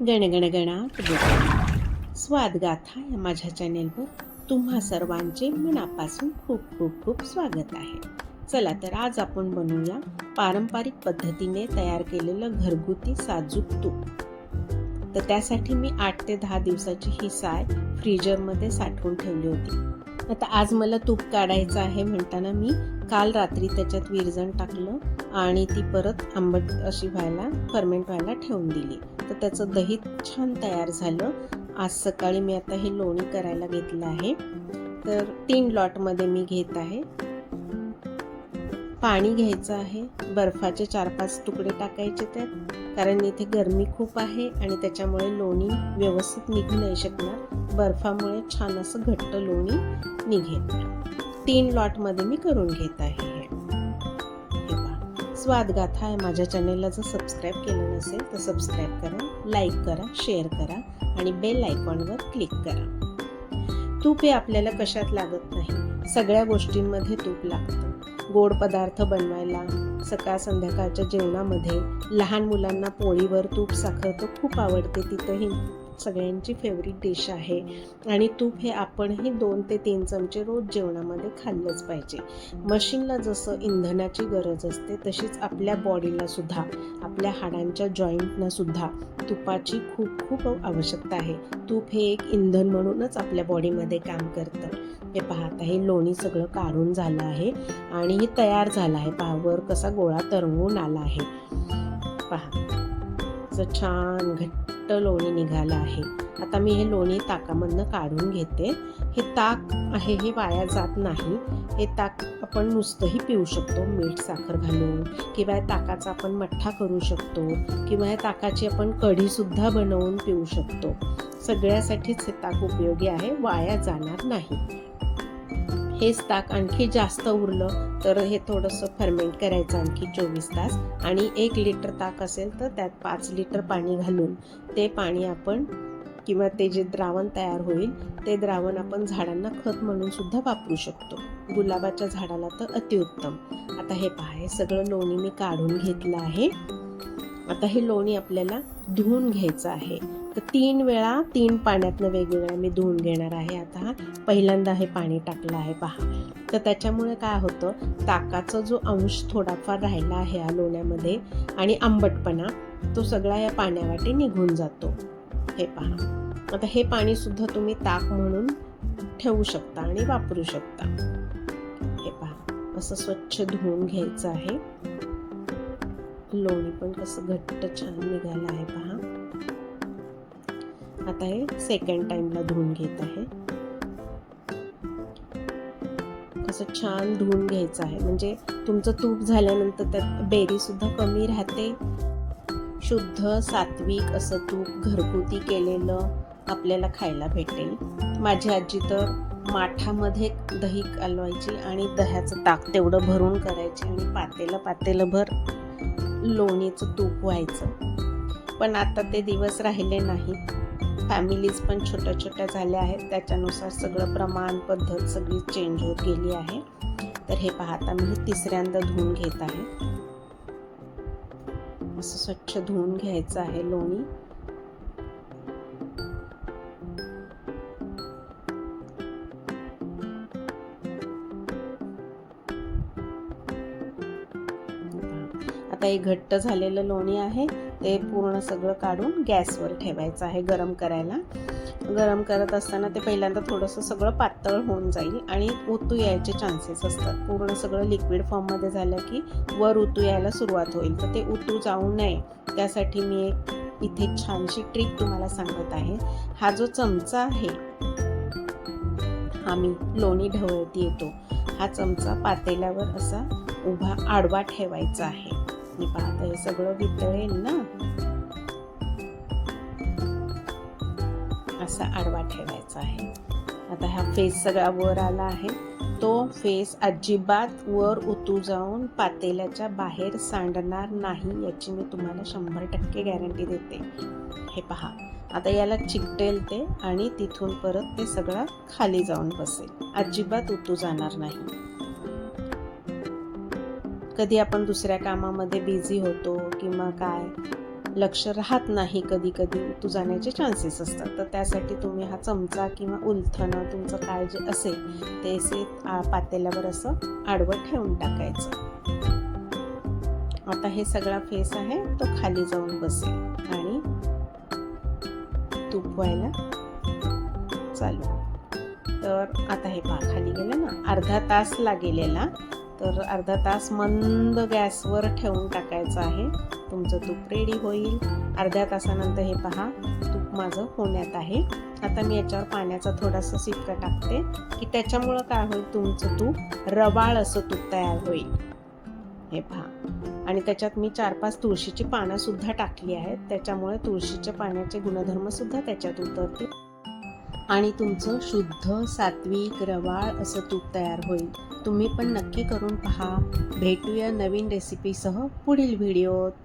गणगणगणात स्वादगाथा या माझ्या चॅनेलवर तुम्हा सर्वांचे मनापासून खूप खूप खूप स्वागत आहे. चला तर आज आपण बनवूया पारंपरिक पद्धतीने तयार केलेलं घरगुती साजूक तूप. तर त्यासाठी मी आठ ते दहा दिवसाची ही साय फ्रीजरमध्ये साठवून ठेवली होती. आता आज मला तूप काढायचं आहे म्हणताना मी काल रात्री त्याच्यात विरजण टाकलं आणि ती परत आंबट अशी व्हायला फर्मेंट व्हायला ठेवून दिली. तर त्याचं दही छान तयार झालं. आज सकाळी मी आता हे लोणी करायला घेतलं आहे. तर तीन लॉटमध्ये मी घेत आहे. पाणी घ्यायचं आहे. बर्फाचे चार पाच तुकडे टाकायचे त्यात. कारण इथे गरमी खूप आहे आणि त्याच्यामुळे लोणी व्यवस्थित निघू नाही शकणार. बर्फामुळे छान असं घट्ट लोणी निघेल. तीन लॉटमध्ये मी करून घेत आहे हे. स्वादगाथा आहे माझ्या चॅनेलला जर सबस्क्राईब केलं नसेल तर सबस्क्राईब करा लाईक करा शेअर करा आणि बेल आयकॉनवर क्लिक करा. तूप हे आपल्याला कशात लागत नाही? सगळ्या गोष्टींमध्ये तूप लागतं. गोड पदार्थ बनवायला सकाळ संध्याकाळच्या जेवणामध्ये लहान मुलांना पोळीवर तूप साखर तर खूप आवडते तिथंही. सगळ्यांची फेवरेट डिश आहे. आणि तूप हे आपणही दोन ते तीन चमचे रोज जेवणामध्ये खाल्लंच पाहिजे. मशीनला जसं इंधनाची गरज असते तशीच आपल्या बॉडीला सुद्धा आपल्या हाडांच्या जॉईंटना सुद्धा तुपाची खूप खूप आवश्यकता आहे. तूप हे एक इंधन म्हणूनच आपल्या बॉडीमध्ये काम करतं. हे पाहत आहे लोणी सगळं काढून झालं आहे आणि हे तयार झालं आहे. पावर कसा गोळा तरंगून आला आहे. पहा. असं छान घट्ट लोणी निघालं आहे. आता मी हे लोणी ताकामधनं काढून घेते. हे ताक आहे हे वाया जात नाही. हे ताक आपण नुसतंही पिऊ शकतो. मीठ साखर घालून किंवा या ताकाचा आपण मठ्ठा करू शकतो किंवा या ताकाची आपण कढीसुद्धा बनवून पिऊ शकतो. सगळ्यासाठीच हे ताक उपयोगी आहे. वाया जाणार नाही. हेच ताक आणखी जास्त उरलं तर हे थोडंसं फर्मेंट करायचं आणखी चोवीस तास. आणि एक लिटर ताक असेल तर त्यात पाच लिटर पाणी घालून ते पाणी आपण किंवा ते जे द्रावण तयार होईल ते द्रावण आपण झाडांना खत म्हणून सुद्धा वापरू शकतो. गुलाबाच्या झाडाला तर अतिउत्तम. आता हे पहा हे सगळं लोणी मी काढून घेतलं आहे. आता हे लोणी आपल्याला धुवून घ्यायचं आहे. तर तीन वेळा तीन पाण्यातनं वेगवेगळ्या मी धुवून घेणार आहे. आता पहिल्यांदा हे पाणी टाकलं आहे पहा. तर त्याच्यामुळे काय होतं ताकाचा जो अंश थोडाफार राहिला आहे या लोण्यामध्ये आणि आंबटपणा तो सगळा या पाण्यावाटे निघून जातो. हे पहा. आता हे पाणीसुद्धा तुम्ही ताक म्हणून ठेवू शकता आणि वापरू शकता. हे पहा. असं स्वच्छ धुवून घ्यायचं आहे. लोणी पण कसं घट्ट छान निघालं आहे पहा. आता हे सेकंड टाइमला धुवून घेत आहे. असं छान धुवून घ्यायचं आहे. म्हणजे तुमचं तूप झाल्यानंतर त्यात बेरी सुद्धा कमी राहते. शुद्ध सात्विक असं तूप घरगुती केलेलं आपल्याला खायला भेटेल. माझी आजी तर माठामध्ये दही कालवायची आणि दह्याचं ताक तेवढं भरून करायची आणि पातेलं पातेलं भर लोणीचं तूप व्हायचं. पण आता ते दिवस राहिले नाहीत फॅमिलीज पण छोट्या छोट्या झाल्या आहेत. त्याच्यानुसार सगळं प्रमाण पद्धत सगळी चेंज होत गेली आहे. तर हे पाहता मी तिसऱ्यांदा धुवून घेत आहे. असं स्वच्छ धुवून घ्यायचं आहे लोणी. आता हे घट्ट झालेलं लोणी आहे ते पूर्ण सगळं काढून गॅसवर ठेवायचं आहे गरम करायला. गरम करत असताना ते पहिल्यांदा थोडंसं सगळं पातळ होऊन जाईल आणि उतू यायचे चान्सेस असतात. पूर्ण सगळं लिक्विड फॉर्ममध्ये झालं की वर उतू यायला सुरुवात होईल. तर ते उतू जाऊ नये. त्यासाठी मी एक इथे छानशी ट्रिक तुम्हाला सांगत आहे. हा जो चमचा आहे आम्ही लोणी ढवळती येतो. हा चमचा पातेल्यावर असा उभा आडवा ठेवायचा आहे. मी पाहता. हे सगळं वितळेल ना? असा आडवा ठेवायचा आहे. आता हा फेस सगळा वर आला आहे. तो फेस अजिबात वर उतू जाऊन पातेल्याच्या बाहेर सांडणार नाही याची मी तुम्हाला शंभर टक्के गॅरंटी देते. हे पहा. आता याला चिकटेल ते आणि तिथून परत ते सगळं खाली जाऊन बसेल. अजिबात उतू जाणार नाही. कधी आपण दुसऱ्या कामामध्ये बिझी होतो किंवा काय लक्ष राहत नाही कधी कधी तू जाण्याचे चान्सेस असतात. तर त्यासाठी तुम्ही हा चमचा किंवा उलथणं तुमचं काय जे असेल ते असे पातेल्यावर असं आडवं ठेवून टाकायचं. आता हे सगळा फेस आहे तो खाली जाऊन बसेल आणि तूप व्हायला चालू. तर आता हे पहा खाली गेलं ना अर्धा तास लागेलेला. तर अर्धा तास मंद गॅसवर ठेवून टाकायचं आहे. तुमचं तूप रेडी होईल. अर्ध्या तासानंतर हे पहा तूप माझं होण्यात आहे. आता मी याच्यावर पाण्याचा थोडासा सिक्का टाकते की त्याच्यामुळं काय होईल तुमचं तूप रवाळ असं तूप तयार होईल. हे पहा. आणि त्याच्यात मी चार पाच तुळशीची पानं सुद्धा टाकली आहेत. त्याच्यामुळे तुळशीच्या पाण्याचे गुणधर्म सुद्धा त्याच्यात उतरतील. आणि तुमचं शुद्ध सात्विक रवाळ असं तूप तयार होईल. तुम्ही पण नक्की करून पहा. भेटूया नवीन रेसिपीसह पुढील व्हिडिओत